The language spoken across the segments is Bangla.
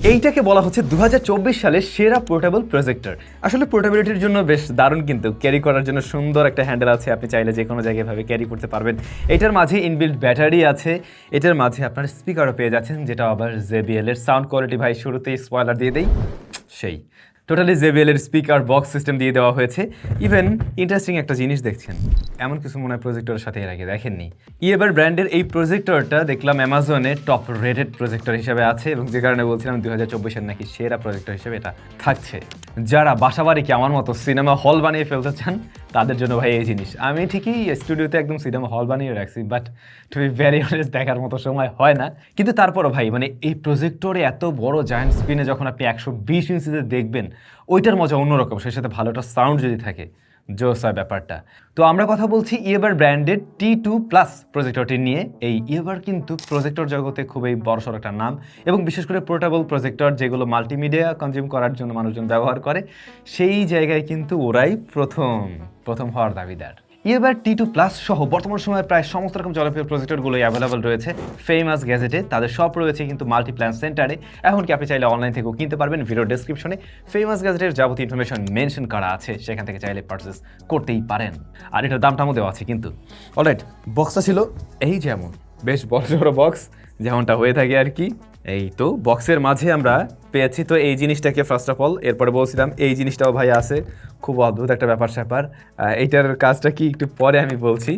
এইটাকে বলা হচ্ছে দুহাজার চব্বিশ সালের সেরা পোর্টেবল প্রজেক্টর। আসলে পোর্টেবিলিটির জন্য বেশ দারুণ কিন্তু ক্যারি করার জন্য সুন্দর একটা হ্যান্ডেল আছে। আপনি চাইলে যে কোনো জায়গায় ভাবে ক্যারি করতে পারবেন। এটার মাঝে ইনবিল্ড ব্যাটারি আছে। এটার মাঝে আপনার স্পিকারও পেয়ে যাচ্ছেন, যেটা আবার জেবিএল এর সাউন্ড কোয়ালিটি ভাই, শুরুতেই স্পয়লার দিয়ে দেই, সেই। টোটালি জেবিএল এর স্পিকার বক্স সিস্টেম দিয়ে দেওয়া হয়েছে। ইভেন ইন্টারেস্টিং একটা জিনিস দেখছেন। এমন কিছু মনে হয় প্রজেক্টরের সাথে এর আগে দেখেননি। ইয়েবার ব্র্যান্ডের এই প্রজেক্টরটা দেখলাম অ্যামাজনে টপ রেটেড প্রজেক্টর হিসেবে আছে এবং যে কারণে বলছিলাম দু হাজার চব্বিশের নাকি সেরা প্রজেক্টর হিসেবে এটা থাকছে। যারা বাসা বাড়িকে আমার মতো সিনেমা হল বানিয়ে ফেলতে চান, তাদের জন্য ভাই এই জিনিস। আমি ঠিকই স্টুডিওতে একদম সিনেমা হল বানিয়ে রাখছি but to be very honest দেখার মতো সময় হয় না। কিন্তু তারপরও ভাই মানে এই প্রজেক্টরে এত বড় জায়ান্ট স্ক্রিনে যখন আপনি একশো বিশ ইঞ্চিতে দেখবেন, ওইটার মজা অন্যরকম, সেই সাথে ভালো একটা সাউন্ড যদি থাকে। জোস ব্যাপারটা। তো আমরা কথা বলছি Yaber branded T two plus প্রজেক্টরটি নিয়ে। এই ইয়েবার কিন্তু প্রজেক্টর জগতে খুবই বড়সড় একটা নাম এবং বিশেষ করে পোর্টেবল প্রজেক্টর যেগুলো মাল্টিমিডিয়া কনজিউম করার জন্য মানুষজন ব্যবহার করে, সেই জায়গায় কিন্তু ওরাই প্রথম প্রথম হওয়ার দাবিদার। এবার টি টু প্লাস সহ বর্তমান সময়ে প্রায় সমস্ত রকম জনপ্রিয় প্রজেক্টরগুলোই অ্যাভেলেবল রয়েছে। ফেমাস গ্যাজেটে তাদের সব রয়েছে কিন্তু মাল্টিপ্ল্যান সেন্টারে এমনকি আপনি চাইলে অনলাইন থেকেও কিনতে পারবেন ভিডিও ডেসক্রিপশনে ফেমাস গ্যাজেটের যাবতীয় ইনফরমেশন মেনশন করা আছে, সেখান থেকে চাইলে পারচেস করতেই পারেন। আর এটার দামটামও দেওয়া আছে কিন্তু। অলরাইট বক্সটা ছিল এই যেমন বেশ বড় বড় বক্স যেমনটা হয়ে থাকে আর কি। এই তো বক্সের মাঝে আমরা পেয়েছি। তো এই জিনিসটাকে ফার্স্ট অফ অল এরপরে বলছিলাম, এই জিনিসটাও ভাই আছে। খুব অদ্ভুত একটা ব্যাপার স্যাপার। এইটার কাজটা কি একটু পরে আমি বলছি।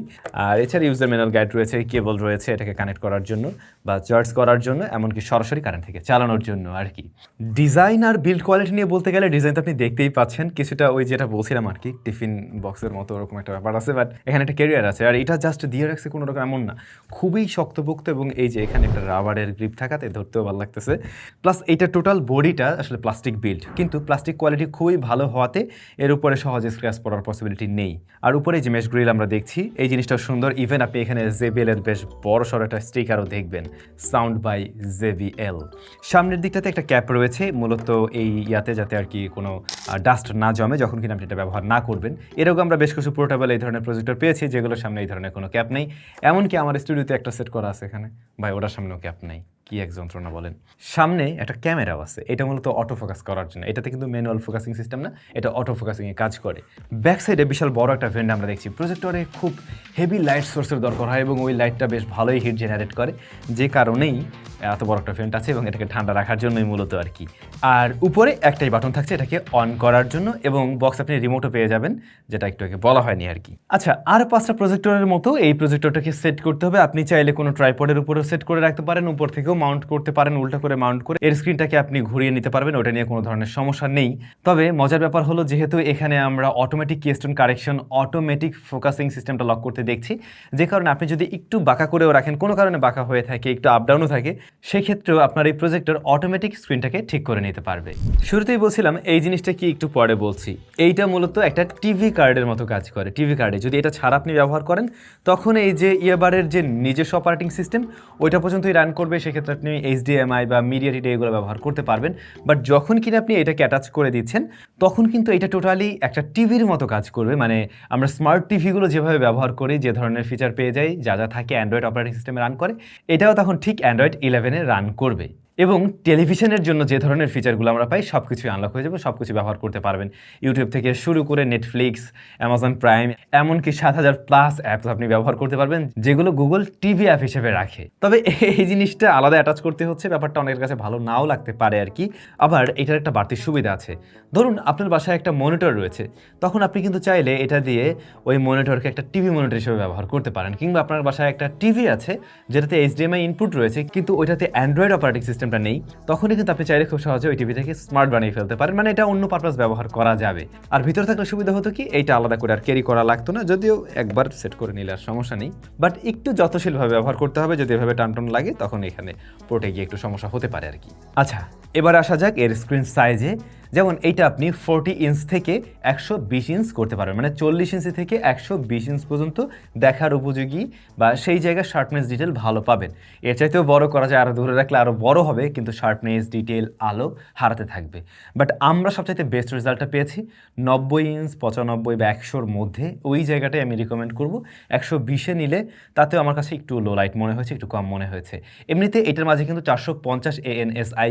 আর এছাড়া ইউজার ম্যানুয়াল গাইড রয়েছে কেবল রয়েছে এটাকে কানেক্ট করার জন্য বা চার্জ করার জন্য, এমনকি সরাসরি কারেন্ট থেকে চালানোর জন্য আর কি। ডিজাইন আর বিল্ড কোয়ালিটি নিয়ে বলতে গেলে ডিজাইন তো আপনি দেখতেই পাচ্ছেন। কিছুটা ওই যেটা বলছিলাম আর কি টিফিন বক্সের মতো ওরকম একটা ব্যাপার আছে বাট এখানে একটা ক্যারিয়ার আছে। আর এটা জাস্ট দিয়ে রাখছে কোনো রকম এমন না। খুবই শক্তপোক্ত এবং এই যে এখানে একটা রাবারের গ্রিপ থাকাতে ধরতেও ভালো লাগতেছে। প্লাস এইটা টোটাল বডিটা আসলে প্লাস্টিক বিল্ড কিন্তু প্লাস্টিক কোয়ালিটি খুবই ভালো হওয়াতে এর উপরে সহজে স্ক্র্যাচ পড়ার পসিবিলিটি নেই। আর উপরে যে মেশ গ্রিল আমরা দেখছি, এই জিনিসটা সুন্দর। ইভেন আপনি এখানে জেবিএল এর বেশ বড় সড় একটা স্টিকারও দেখবেন সাউন্ড বাই জেবিএল সামনের দিকটাতে একটা ক্যাপ রয়েছে, মূলত এই ইয়াতে যাতে আর কি কোনো ডাস্ট না জমে যখন কিনা আপনি এটা ব্যবহার না করবেন। এরকম আমরা বেশ কিছু পোর্টেবল এই ধরনের প্রজেক্টর পেয়েছি, যেগুলোর সামনে এই ধরনের কোনো ক্যাপ নেই। এমনকি আমার স্টুডিওতে একটা সেট করা আছে এখানে। ভাই, ওটার সামনেও ক্যাপ নেই। কি এক যন্ত্রণা বলেন? সামনে একটা ক্যামেরাও আছে। এটা মূলত অটো ফোকাস করার জন্য। এটাতে কিন্তু ম্যানুয়াল ফোকাসিং সিস্টেম না, এটা অটো ফোকাসিংয়ে কাজ করে। ব্যাক সাইডে বিশাল বড় একটা ভেন্ড আমরা দেখছি। প্রজেক্টরে খুব হেভি লাইট সোর্সের দরকার হয় এবং ওই লাইটটা বেশ ভালোই হিট জেনারেট করে। যে কারণেই এত বড় একটা ভেন্ট আছে এবং এটাকে ঠান্ডা রাখার জন্যই মূলত আর কি। আর উপরে একটাই বাটন থাকছে, এটাকে অন করার জন্য এবং বক্স আপনি রিমোটও পেয়ে যাবেন, যেটা একটু আগে বলা হয়নি আর কি। আচ্ছা আর পাঁচটা প্রজেক্টরের মতো এই প্রজেক্টরটাকে সেট করতে হবে। আপনি চাইলে কোনো ট্রাইপডের উপরেও সেট করে রাখতে পারেন, উপর থেকেও মাউন্ট করতে পারেন, উল্টা করে মাউন্ট করে এর স্ক্রিনটাকে আপনি ঘুরিয়ে নিতে পারবেন, ওটা নিয়ে কোনো ধরনের সমস্যা নেই। তবে মজার ব্যাপার হলো, যেহেতু এখানে আমরা automatic keystone correction automatic focusing সিস্টেমটা লক করতে দেখছি, যে কারণে আপনি যদি একটু বাঁকা করেও রাখেন, কোনো কারণে বাঁকা হয়ে থাকে, একটু আপ ডাউনও থাকে সেক্ষেত্রেও আপনার এই প্রজেক্টর অটোমেটিক স্ক্রিনটাকে ঠিক করে নিতে পারবে। শুরুতেই বলছিলাম, এই জিনিসটা কি একটু পরে বলছি। এইটা মূলত একটা টিভি কার্ডের মতো কাজ করে টিভি কার্ডে যদি এটা ছাড়া আপনি ব্যবহার করেন, তখন এই যে ইয়ারবারের যে নিজস্ব অপারেটিং সিস্টেম ওইটা পর্যন্তই রান করবে। সেক্ষেত্রে আপনি এইচডিএমআই বা মিডিয়া টিডি এগুলো ব্যবহার করতে পারবেন। বাট যখন কিনা আপনি এটাকে অ্যাটাচ করে দিচ্ছেন, তখন কিন্তু এটা টোটালি একটা টিভির মতো কাজ করবে। মানে আমরা স্মার্ট টিভিগুলো যেভাবে ব্যবহার করি, যে ধরনের ফিচার পেয়ে যাই, যা যা থাকে অ্যান্ড্রয়েড অপারেটিং সিস্টেমে রান করে, এটাও তখন ঠিক অ্যান্ড্রয়েড ইলেভেনে রান করবে। এবং টেলিভিশনের জন্য যে ধরনের ফিচারগুলো আমরা পাই সব কিছুই আনলক হয়ে যাবে সব কিছু ব্যবহার করতে পারবেন। ইউটিউব থেকে শুরু করে নেটফ্লিক্স অ্যামাজন প্রাইম এমনকি সাত হাজার প্লাস অ্যাপস আপনি ব্যবহার করতে পারবেন, যেগুলো গুগল টিভি অ্যাপ হিসেবে রাখে। তবে এই জিনিসটা আলাদা অ্যাটাচ করতে হচ্ছে, ব্যাপারটা অনেকের কাছে ভালো নাও লাগতে পারে আর কি। আবার এটার একটা বাড়তি সুবিধা আছে। ধরুন, আপনার বাসায় একটা মনিটর রয়েছে, তখন আপনি কিন্তু চাইলে এটা দিয়ে ওই মনিটরকে একটা টিভি মনিটর হিসেবে ব্যবহার করতে পারেন। কিংবা আপনার বাসায় একটা টিভি আছে, যেটাতে এইচডিএমআই ইনপুট রয়েছে, কিন্তু ওইটাতে অ্যান্ড্রয়েড অপারেটিং সিস্টেমটা নেই, তখনই কিন্তু আপনি চাইলে খুব সহজে ওই টিভিটাকে স্মার্ট বানিয়ে ফেলতে পারেন। মানে এটা অন্য পারপাস ব্যবহার করা যাবে। আর ভিতরে থাকলে সুবিধা হতো কি, এইটা আলাদা করে আর ক্যারি করা লাগতো না, যদিও একবার সেট করে নিলে আর সমস্যা নেই। বাট একটু যত্নশীলভাবে ব্যবহার করতে হবে, যদি এভাবে টানটন লাগে, তখন এখানে পোর্টে গিয়ে একটু সমস্যা হতে পারে আর কি। আচ্ছা এবার আসা যাক এর স্ক্রিন সাইজে যেমন এইটা আপনি ফোরটি ইঞ্চ থেকে একশো বিশ ইঞ্চ করতে পারবেন। মানে চল্লিশ ইঞ্চি থেকে একশো বিশ ইঞ্চ পর্যন্ত দেখার উপযোগী বা সেই জায়গায় শার্পনেস ডিটেল ভালো পাবেন। এর চাইতেও বড় করা যায় আরও দূরে রাখলে আরও বড় হবে, কিন্তু শার্পনেস ডিটেল আলো হারাতে থাকবে। বাট আমরা সবচাইতে বেস্ট রেজাল্টটা পেয়েছি নব্বই ইঞ্চ পঁচানব্বই বা একশোর মধ্যে। ওই জায়গাটাই আমি রিকমেন্ড করব। একশো বিশে নিলে তাতেও আমার কাছে একটু লো লাইট মনে হয়েছে, একটু কম মনে হয়েছে। এমনিতে এটার মাঝে কিন্তু চারশো পঞ্চাশ এএনএসআই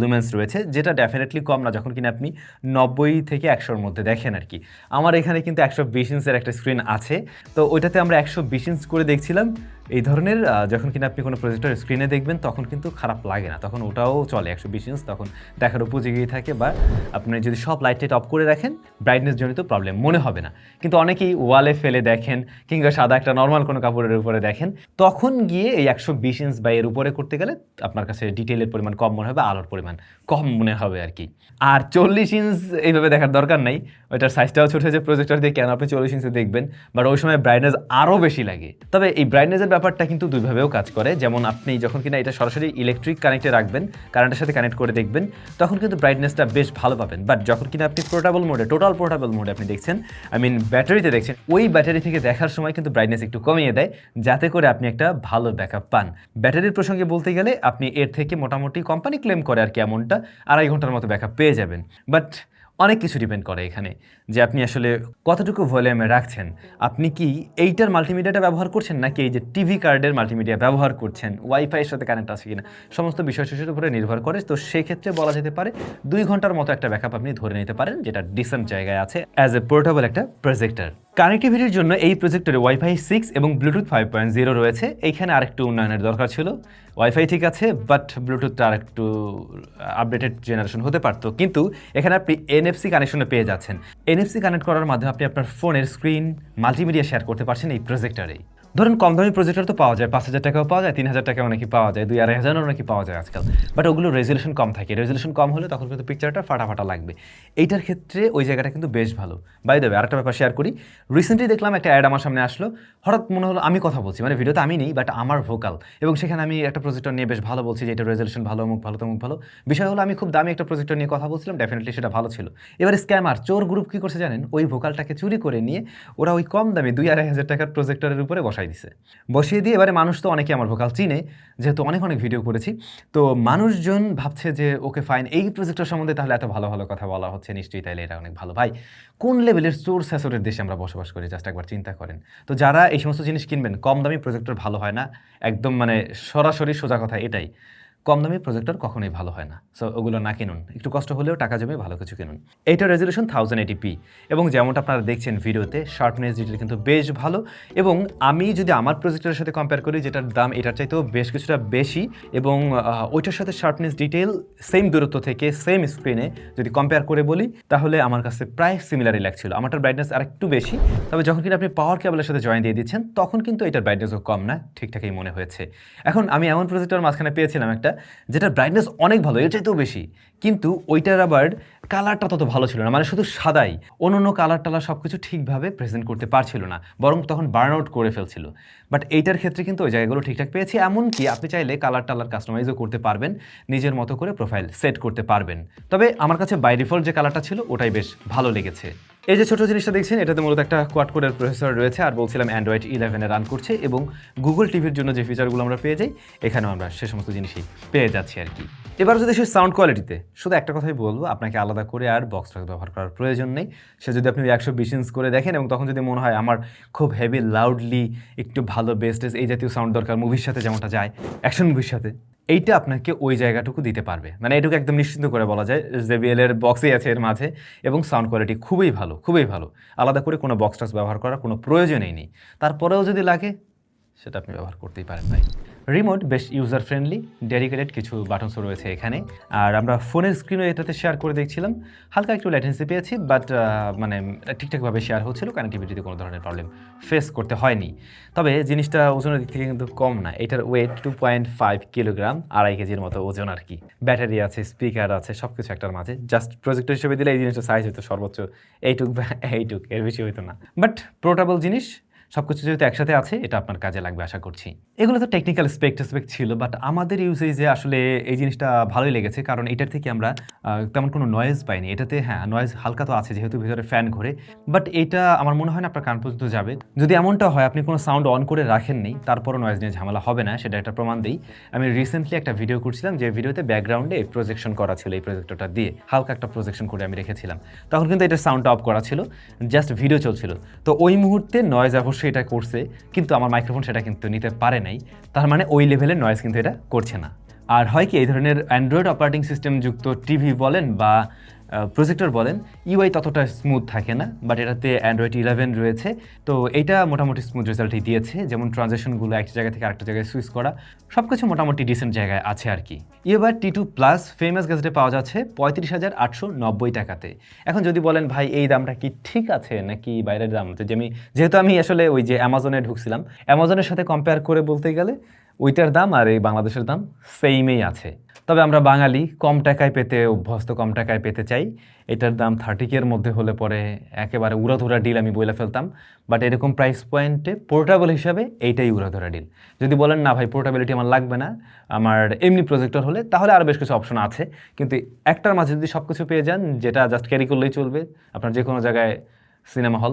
লুমেন্স রয়েছে, যেটা ডেফিনেটলি কম না। যখন কিনা আপনি নব্বই থেকে একশোর মধ্যে দেখেন আর কি। আমার এখানে কিন্তু একশো বিশ ইঞ্চের একটা স্ক্রিন আছে। তো ওইটাতে আমরা একশো বিশ ইঞ্চ করে দেখছিলাম। এই ধরনের যখন কিনা আপনি কোনো প্রজেক্টর স্ক্রিনে দেখবেন, তখন কিন্তু খারাপ লাগে না। তখন ওটাও চলে একশো বিশ ইঞ্চ তখন দেখার উপযোগী থাকে বা আপনি যদি সব লাইট টাইট অফ করে রাখেন ব্রাইটনেস জনিত প্রবলেম মনে হবে না। কিন্তু অনেকেই ওয়ালে ফেলে দেখেন কিংবা সাদা একটা নর্মাল কোনো কাপড়ের উপরে দেখেন, তখন গিয়ে এই একশো বিশ ইঞ্চ বা এর উপরে করতে গেলে আপনার কাছে ডিটেলের পরিমাণ কম মনে হবে, আলোর পরিমাণ কম মনে হবে আর কি। আর চল্লিশ ইঞ্চ এইভাবে দেখার দরকার নাই, ওইটার সাইজটাও ছোট হয়েছে প্রজেক্টর দিয়ে কেন আপনি চল্লিশ ইঞ্চে দেখবেন বাট ওই সময় ব্রাইটনেস আরও বেশি লাগে। তবে এই ব্রাইটনেসের ব্যাপারটা কিন্তু দুইভাবেও কাজ করে। যেমন আপনি যখন কিনা এটা সরাসরি ইলেকট্রিক কানেক্টে রাখবেন কারেন্টের সাথে কানেক্ট করে দেখবেন, তখন কিন্তু ব্রাইটনেসটা বেশ ভালো পাবেন। বাট যখন কিনা আপনি পোর্টেবল মোডে টোটাল পোর্টেবল মোডে আপনি দেখছেন আই মিন ব্যাটারিতে দেখছেন, ওই ব্যাটারি থেকে দেখার সময় কিন্তু ব্রাইটনেস একটু কমিয়ে দেয়, যাতে করে আপনি একটা ভালো ব্যাকআপ পান। ব্যাটারির প্রসঙ্গে বলতে গেলে, আপনি এর থেকে মোটামুটি কোম্পানি ক্লেম করে আর কি এমনটা, আড়াই ঘণ্টার মতো ব্যাকআপ পেয়ে যাবেন। বাট অনেক কিছু ডিপেন্ড করে এখানে যে আপনি আসলে কতটুকু ভলিউমে রাখছেন। আপনি কি এইটার মাল্টিমিডিয়াটা ব্যবহার করছেন, নাকি এই যে টিভি কার্ডের মাল্টিমিডিয়া ব্যবহার করছেন? ওয়াইফাইয়ের সাথে কানেক্ট আছে কিনা? সমস্ত বিষয় শেষের উপরে নির্ভর করে। তো সেক্ষেত্রে বলা যেতে পারে দুই ঘণ্টার মতো একটা ব্যাকআপ আপনি ধরে নিতে পারেন, যেটা ডিসেন্ট জায়গায় আছে অ্যাজ এ পোর্টেবল একটা প্রজেক্টর কানেক্টিভিটির জন্য এই প্রজেক্টরে ওয়াইফাই সিক্স এবং ব্লুটুথ ফাইভ পয়েন্ট জিরো রয়েছে। এইখানে আরেকটু উন্নয়নের দরকার ছিল। ওয়াইফাই ঠিক আছে বাট ব্লুটুথটা আরেকটু আপডেটেড জেনারেশন হতে পারত। কিন্তু এখানে আপনি এনএফসি কানেকশনে পেয়ে যাচ্ছেন। এনএফসি কানেক্ট করার মাধ্যমে আপনি আপনার ফোনের স্ক্রিন মাল্টিমিডিয়া শেয়ার করতে পারছেন এই প্রজেক্টরেই ধরুন কম দামি প্রজেক্টর তো পাওয়া যায়, পাঁচ হাজার টাকাও পাওয়া যায়, তিন হাজার টাকাও নাকি পাওয়া যায়, দুই আড়াই হাজারও নাকি পাওয়া যায় আজকাল। বাট ওগুলো রেজলিউশন কম থাকে। রেজলিউশন কম হলে তখন কিন্তু পিকচারটা ফাটাফাটা লাগবে। এইটার ক্ষেত্রে ওই জায়গাটা কিন্তু বেশ ভালো। বাই দেবে আরেকটা ব্যাপার শেয়ার করি। রিসেন্টলি দেখলাম একটা অ্যাড আমার সামনে আসলো। হঠাৎ মনে হলো আমি কথা বলছি। মানে ভিডিওতে আমি নেই বাট আমার ভোকাল এবং সেখানে আমি একটা প্রজেক্টর নিয়ে বেশ ভালো বলছি যে এটা রেজলিউশন ভালো মুখ ভালো, তমুক ভালো। বিষয় হলো আমি খুব দামি একটা প্রজেক্টর নিয়ে কথা বলছিলাম ডেফিনেটলি সেটা ভালো ছিল। এবার স্ক্যামার চোর গ্রুপ কী করছে জানেন? ওই ভোকালটাকে চুরি করে নিয়ে ওরা ওই কম দামে দুই আড়াই হাজার টাকার প্রজেক্টরের উপরে বসাই দিছে। বসিয়ে দিয়ে এবারে মানুষ তো অনেকে আমার ভোকাল চিনে, যেহেতু অনেক অনেক ভিডিও করেছি। তো মানুষজন ভাবছে যে, ওকে ফাইন এই প্রজেক্টটার সম্বন্ধে তাহলে এত ভালো ভালো কথা বলা হচ্ছে, নিশ্চয়ই তাইলে এটা অনেক ভালো। ভাই, কোন লেভেলের চোর স্যাসরের দেশে আমরা বসবাস করি? জাস্ট একবার চিন্তা করেন। তো যারা এই সমস্ত জিনিস কিনবেন, কম দামি প্রজেক্টর ভালো হয় না। একদম মানে সরাসরি সোজা কথা এটাই। কম দামি প্রজেক্টর কখনোই ভালো হয় না। সো ওগুলো না কিনুন। একটু কষ্ট হলেও টাকা জমে ভালো কিছু কিনুন। এইটার রেজলিউশন থাউজেন্ড এইটি পি এবং যেমনটা আপনারা দেখছেন ভিডিওতে শার্পনেস ডিটেল কিন্তু বেশ ভালো। এবং আমি যদি আমার প্রজেক্টরের সাথে কম্পেয়ার করি, যেটার দাম, এটার চাইতেও বেশ কিছুটা বেশি। এবং ওইটার সাথে শার্পনেস ডিটেল সেম দূরত্ব থেকে সেম স্ক্রিনে যদি কম্পেয়ার করে বলি, তাহলে আমার কাছে প্রায় সিমিলারই লাগছিল। আমারটার ব্রাইটনেস আর একটু বেশি। তবে যখন কিনা আপনি পাওয়ার কেবলের সাথে জয়েন দিয়ে দিচ্ছেন, তখন কিন্তু এটার ব্রাইটনেসও কম না, ঠিকঠাকই মনে হয়েছে। এখন আমি এমন প্রজেক্টর মাঝখানে পেয়েছিলাম একটা যেটার ব্রাইটনেস অনেক ভালো, এর চাইতেও বেশি। কিন্তু ওইটার আবার কালারটা তত ভালো ছিল না মানে শুধু সাদাই। অন্য অন্য কালার টালার সব কিছু ঠিকভাবে প্রেজেন্ট করতে পারছিল না, বরং তখন বার্ন আউট করে ফেলছিল। বাট এইটার ক্ষেত্রে কিন্তু ওই জায়গাগুলো ঠিকঠাক পেয়েছি, এমনকি আপনি চাইলে কালার টালার কাস্টমাইজও করতে পারবেন, নিজের মতো করে প্রোফাইল সেট করতে পারবেন। তবে আমার কাছে বাই ডিফল্ট যে কালারটা ছিল, ওটাই বেশ ভালো লেগেছে। এই যে ছোট জিনিসটা দেখছেন, এটাতে মূলত একটা কোয়াড কোডের প্রসেসর রয়েছে। আর বলছিলাম অ্যান্ড্রয়েড ইলেভেনে রান করছে এবং গুগল টিভির জন্য যে ফিচারগুলো আমরা পেয়ে যাই, এখানেও আমরা সে সমস্ত জিনিসই পেয়ে যাচ্ছি আর কি। এবার যদি সে সাউন্ড কোয়ালিটিতে শুধু একটা কথাই বলব, আপনাকে আলাদা করে আর বক্স ব্যবহার করার প্রয়োজন নেই। সে যদি আপনি একশো বিশ ইঞ্চ করে দেখেন এবং তখন যদি মনে হয় আমার খুব হেভি লাউডলি একটু ভালো বেস্টেস এই জাতীয় সাউন্ড দরকার মুভির সাথে যেমনটা যায় অ্যাকশন মুভির সাথে। এইটা আপনাকে ওই জায়গাটুকু দিতে পারবে। মানে এটুকু একদম নিশ্চিন্ত করে বলা যায় এর বক্সই আছে এর মাঝে এবং সাউন্ড কোয়ালিটি খুবই ভালো খুবই ভালো। আলাদা করে কোনো বক্স টক্স ব্যবহার করার কোনো প্রয়োজনই নেই। তারপরেও যদি লাগে সেটা আপনি ব্যবহার করতেই পারেন ভাই। রিমোট বেশ ইউজার ফ্রেন্ডলি ডেডিকেটেড কিছু বাটনসও রয়েছে এখানে। আর আমরা ফোনের স্ক্রিনও এটাতে শেয়ার করে দেখছিলাম। হালকা একটু ল্যাটেন্সি পেয়েছি বাট মানে ঠিকঠাকভাবে শেয়ার হচ্ছিল কানেক্টিভিটিতে কোনো ধরনের প্রবলেম ফেস করতে হয়নি। তবে জিনিসটা ওজনের দিক থেকে কিন্তু কম না, এটার weight two point five kilogram আড়াই কেজির মতো ওজন আর কি। ব্যাটারি আছে স্পিকার আছে সব কিছু একটার মাঝে। জাস্ট প্রজেক্টর হিসেবে দিলে এই জিনিসটা সাইজ হতো সর্বোচ্চ এইটুক এইটুক এর বেশি হইতো না। বাট পোর্টেবল জিনিস সব কিছু যেহেতু একসাথে আছে, এটা আপনার কাজে লাগবে, আশা করছি। এগুলো তো টেকনিক্যাল স্পেক্ট স্পেক্ট ছিল বাট আমাদের ইউজেজে আসলে এই জিনিসটা ভালোই লেগেছে, কারণ এটার থেকে আমরা তেমন কোনো নয়েজ পাইনি। এটাতে হ্যাঁ নয়েজ হালকা তো আছে, যেহেতু ভিতরে ফ্যান ঘোরে বাট এটা আমার মনে হয় না আপনার কান পর্যন্ত যাবে। যদি এমনটা হয়, আপনি কোনো সাউন্ড অন করে রাখেননি, তারপরও নয়েজ নিয়ে ঝামেলা হবে না, সেটা একটা প্রমাণ দিই। আমি রিসেন্টলি একটা ভিডিও করছিলাম, যে ভিডিওতে ব্যাকগ্রাউন্ডে প্রজেকশন করা ছিল এই প্রজেক্টরটা দিয়ে, হালকা একটা প্রজেকশন করে আমি রেখেছিলাম। তখন কিন্তু এটা সাউন্ডটা অফ করা ছিল জাস্ট ভিডিও চলছিল। তো ওই মুহূর্তে নয়েজ অবশ্যই এটা করছে, কিন্তু আমার মাইক্রোফোন সেটা কিন্তু নিতে পারে নাই। তার মানে ওই লেভেলের নয়েজ কিন্তু এটা করছে না। আর হয় কি, এই ধরনের অ্যান্ড্রয়েড অপারেটিং সিস্টেম যুক্ত টিভি বলেন বা প্রজেক্টর বলেন ইউআই ততটা স্মুথ থাকে না বাট এটাতে অ্যান্ড্রয়েড ইলেভেন রয়েছে। তো এটা মোটামুটি স্মুথ রেজাল্টই দিয়েছে। যেমন ট্রানজেকশনগুলো একটা জায়গা থেকে আরেকটা জায়গায় সুইচ করা সব কিছু মোটামুটি ডিসেন্ট জায়গায় আছে আর কি। এবার টি টু প্লাস ফেমাস গ্যাজেটে পাওয়া যাচ্ছে পঁয়ত্রিশ হাজার আটশো নব্বই টাকাতে। এখন যদি বলেন, ভাই, এই দামটা কি ঠিক আছে নাকি বাইরের দাম? যে আমি যেহেতু আমি আসলে ওই যে অ্যামাজনে ঢুকছিলাম অ্যামাজনের সাথে কম্পেয়ার করে বলতে গেলে ওইটার দাম আর এই বাংলাদেশের দাম সেইমেই আছে। তবে আমরা বাঙালি কম টাকায় পেতে, অভ্যস্ত কম টাকায় পেতে চাই। এটার দাম থার্টি কের মধ্যে হলে পরে একেবারে উড়াধুরা ডিল আমি বলে ফেলতাম। বাট এরকম প্রাইস পয়েন্টে পোর্টেবল হিসাবে এইটাই উড়াধুরা ডিল যদি বলেন, না ভাই পোর্টেবিলিটি আমার লাগবে না, আমার এমনি প্রজেক্টর হলে, তাহলে আরও বেশ কিছু অপশন আছে। কিন্তু একটার মাঝে যদি সব কিছু পেয়ে যান, যেটা জাস্ট ক্যারি করলেই চলবে, আপনার যে কোনো জায়গায় সিনেমা হল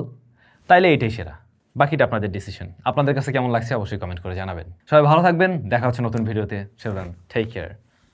তাইলে এইটাই সেরা। বাকিটা আপনাদের ডিসিশন আপনাদের কাছে কেমন লাগছে অবশ্যই কমেন্ট করে জানাবেন। সবাই ভালো থাকবেন, দেখা হচ্ছে নতুন ভিডিওতে সেরান টেক কেয়ার